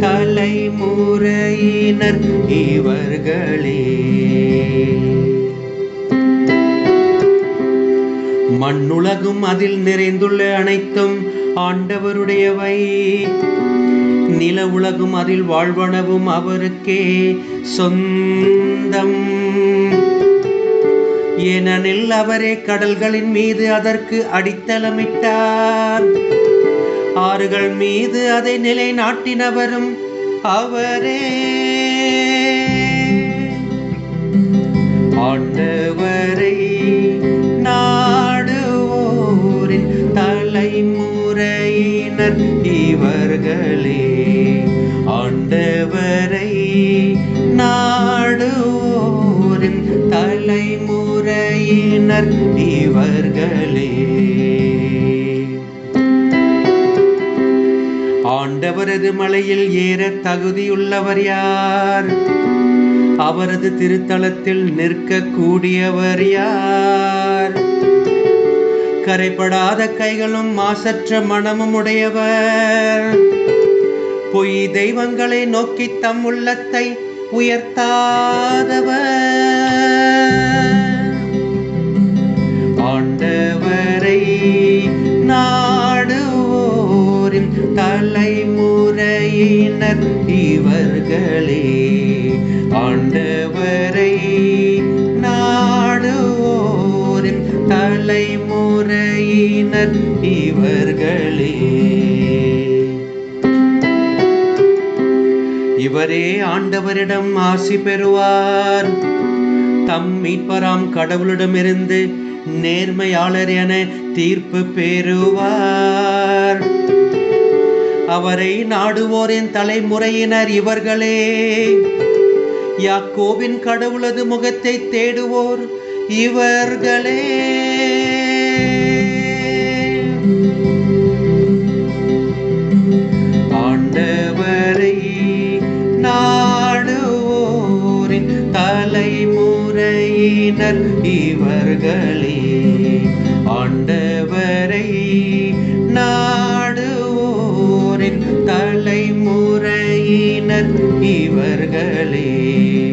தலைமுறையினர் இவர்களே. மண்ணுலகும் அதில் நிறைந்துள்ள அனைத்தும் ஆண்டவருடையவை. நில உலகும் அதில் வாழ்வனவும் அவருக்கே சொந்தம். ஏனெனில் அவரே கடல்களின் மீது அதற்கு அடித்தளமிட்டார். ஆறுகள் மீது அதை நிலைநாட்டினவரும் அவரே. ஆண்டவரை நாடுவோரின் தலைமுறையினர் இவர்களே. ஆண்டவரை நாடுவோரின் தலைமுறையினர் இவர்களே. அவரது மலையில் ஏற தகுதியுள்ளவர் யார்? அவரது திருத்தலத்தில் நிற்க கூடியவர் யார்? கரைப்படாத கைகளும் மாசற்ற மனமும் உடையவர். பொய் தெய்வங்களை நோக்கி தம் உள்ளத்தை உயர்த்தாதவர். ஆண்டவரை நாடுவோரின் தலைமுறையினர் இவர்களே ஆண்டவரை நாடுவோரின் தலைமுறையினர் இவர்களே இவரே ஆண்டவரிடம் ஆசி பெறுவார். தம் மீட்பராம் கடவுளிடமிருந்து நேர்மையாளர் என தீர்ப்பு பெறுவார். அவரை நாடுவோரின் தலைமுறையினர் இவர்களே. யாக்கோவின் கடவுளது முகத்தை தேடுவோர் இவர்களே. ஆண்டவரை நாடுவோரின் தலைமுறையினர் இவர்களே. ஆண்டவரை நான் முறையினர் இவர்களே.